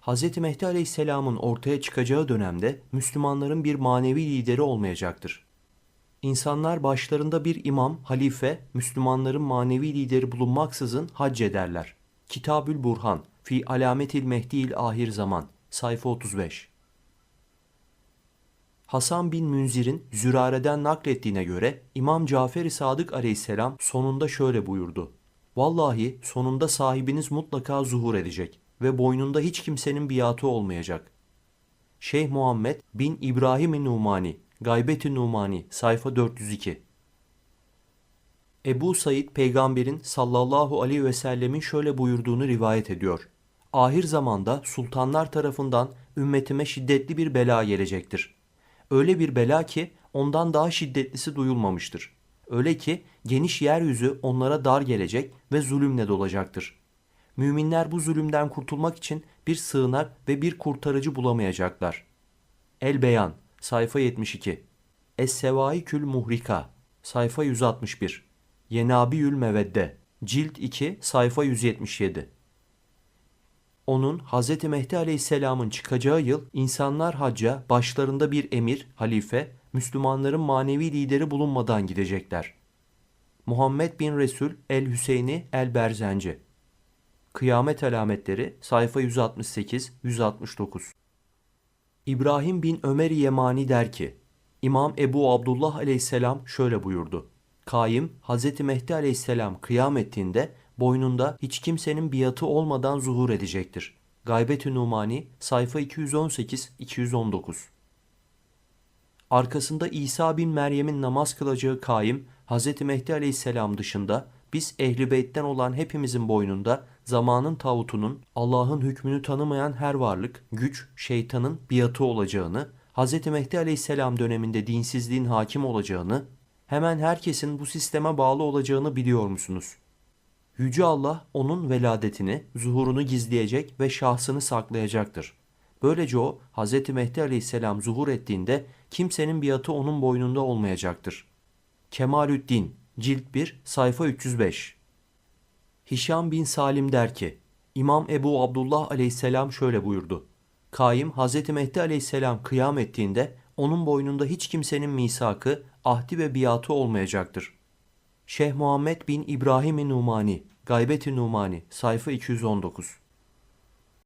Hz. Mehdi Aleyhisselam'ın ortaya çıkacağı dönemde Müslümanların bir manevi lideri olmayacaktır. İnsanlar başlarında bir imam, halife, Müslümanların manevi lideri bulunmaksızın hac ederler. Kitabül Burhan, Fi Alametil Mehdi'il Ahir Zaman, sayfa 35. Hasan bin Münzir'in Zürare'den naklettiğine göre İmam Cafer-i Sadık aleyhisselam sonunda şöyle buyurdu. Vallahi sonunda sahibiniz mutlaka zuhur edecek ve boynunda hiç kimsenin biatı olmayacak. Şeyh Muhammed bin İbrahim-i Numani, Gaybet-i Numani, sayfa 402. Ebu Said peygamberin sallallahu aleyhi ve sellemin şöyle buyurduğunu rivayet ediyor. Ahir zamanda sultanlar tarafından ümmetime şiddetli bir bela gelecektir. Öyle bir bela ki ondan daha şiddetlisi duyulmamıştır. Öyle ki geniş yeryüzü onlara dar gelecek ve zulümle dolacaktır. Müminler bu zulümden kurtulmak için bir sığınak ve bir kurtarıcı bulamayacaklar. El Beyan, sayfa 72. Es-Sevaikül Muhrika, sayfa 161. Yenabiyül Mevedde, cilt 2, sayfa 177. Onun Hz. Mehdi Aleyhisselam'ın çıkacağı yıl insanlar hacca başlarında bir emir, halife, Müslümanların manevi lideri bulunmadan gidecekler. Muhammed bin Resul el-Hüseyni el-Berzenci Kıyamet alametleri sayfa 168-169 İbrahim bin Ömer Yemani der ki, İmam Ebu Abdullah aleyhisselam şöyle buyurdu. Kaim, Hz. Mehdi aleyhisselam kıyam ettiğinde boynunda hiç kimsenin biatı olmadan zuhur edecektir. Gaybet-ü Numani sayfa 218-219 Arkasında İsa bin Meryem'in namaz kılacağı kaim, Hz. Mehdi aleyhisselam dışında biz ehli beytten olan hepimizin boynunda zamanın tağutunun, Allah'ın hükmünü tanımayan her varlık, güç, şeytanın biatı olacağını, Hz. Mehdi aleyhisselam döneminde dinsizliğin hakim olacağını, hemen herkesin bu sisteme bağlı olacağını biliyor musunuz? Yüce Allah onun veladetini, zuhurunu gizleyecek ve şahsını saklayacaktır. Böylece o Hz. Mehdi aleyhisselam zuhur ettiğinde kimsenin biatı onun boynunda olmayacaktır. Kemalüddin, cilt 1, sayfa 305 Hişam bin Salim der ki, İmam Ebu Abdullah aleyhisselam şöyle buyurdu. Kaim Hz. Mehdi aleyhisselam kıyam ettiğinde onun boynunda hiç kimsenin misakı, ahdi ve biatı olmayacaktır. Şeyh Muhammed bin İbrahim-i Numani, Gaybet-i Numani, sayfa 219